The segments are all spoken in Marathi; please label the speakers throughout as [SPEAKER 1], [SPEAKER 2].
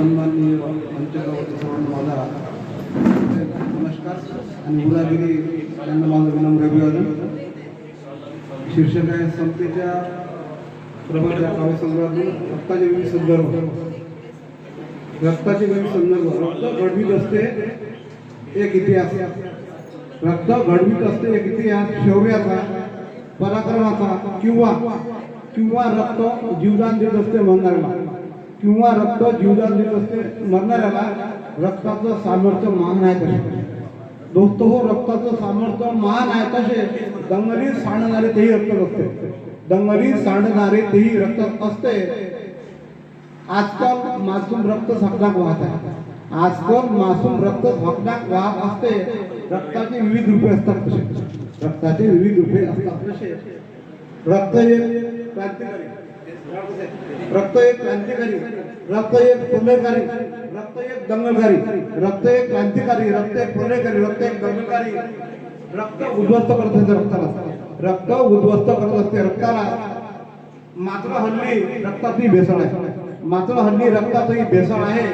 [SPEAKER 1] सन्माननीय पंचगावाचे सर्वांना माझा नमस्कार. आणि मुलागिरी यांना माझं विनम्र अभिवादन. शीर्षक आहे संस्थेच्या प्रभाच्या काव्यसंग्रहातून रक्ताचे विविध संदर्भ. रक्ताचे विविध संदर्भ. रक्त घडवीत असते एक इतिहास. रक्त घडवीत असते एक इतिहास शौर्याचा पराक्रमाचा किंवा किंवा रक्त जीवदान देत असते मरणाऱ्याला किंवा रक्त जीवदान देत असते मरणाऱ्याला रक्ताचं सामर्थ्य महान आहे तसे दोस्त हो रक्ताचं सामर्थ्य महान आहे तसे दंगली सांडणारे तेही रक्त असते दंगली सांडणारे तेही रक्त असते. आजकाल मासूम रक्त झकडाक वाहत आहे. आजकाल मासूम रक्त झकडाक वाहत असते. रक्ताचे विविध रूपे असतात तसे. रक्ताचे विविध रूपे असतात तसे. रक्त हे क्रांतिकारी रक्त एक क्रांतिकारी रक्त एक पुण्यकारी रक्त एक दंगलकारी रक्त एक क्रांतिकारी रक्त एक पुण्यकारी रक्त एक दंगलकारी. रक्त उद्ध्वस्त करत असते रक्ताला. रक्त उद्ध्वस्त करत असते रक्ताला. मात्र हल्ली रक्तातही भेसळ आहे. मात्र हल्ली रक्तातही भेसळ आहे.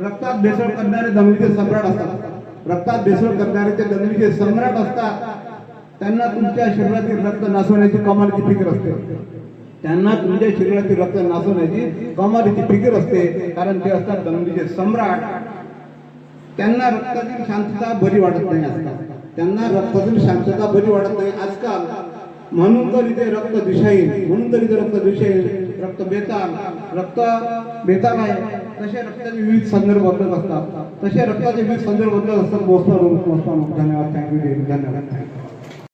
[SPEAKER 1] रक्तात भेसळ करणारे दंगलीचे सम्राट असतात. रक्तात भेसळ करणारे ते दंगलीचे सम्राट असतात. त्यांना तुमच्या शरीरातील रक्त नासवण्याची कमाल किती असते. त्यांना तुमच्या शरीरातील रक्त नासवण्याची कमालीची फिकीर असते कारण ते असतात दंगलीचे सम्राट. त्यांना रक्तातील शांतता बरी वाटत नाही आजकाल. त्यांना रक्तातील शांतता बरी वाटत नाही आजकाल. म्हणून तरी ते रक्त दिशाहीन म्हणून तरी ते रक्त दिशाहीन. रक्त बेताल रक्त बेताल आहे. तसे रक्ताचे विविध संदर्भ बदलत असतात. तसे रक्ताचे विविध संदर्भ बदलत असतात. मोसमा धन्यवाद. थँक्यू धन्यवाद. थँक्यू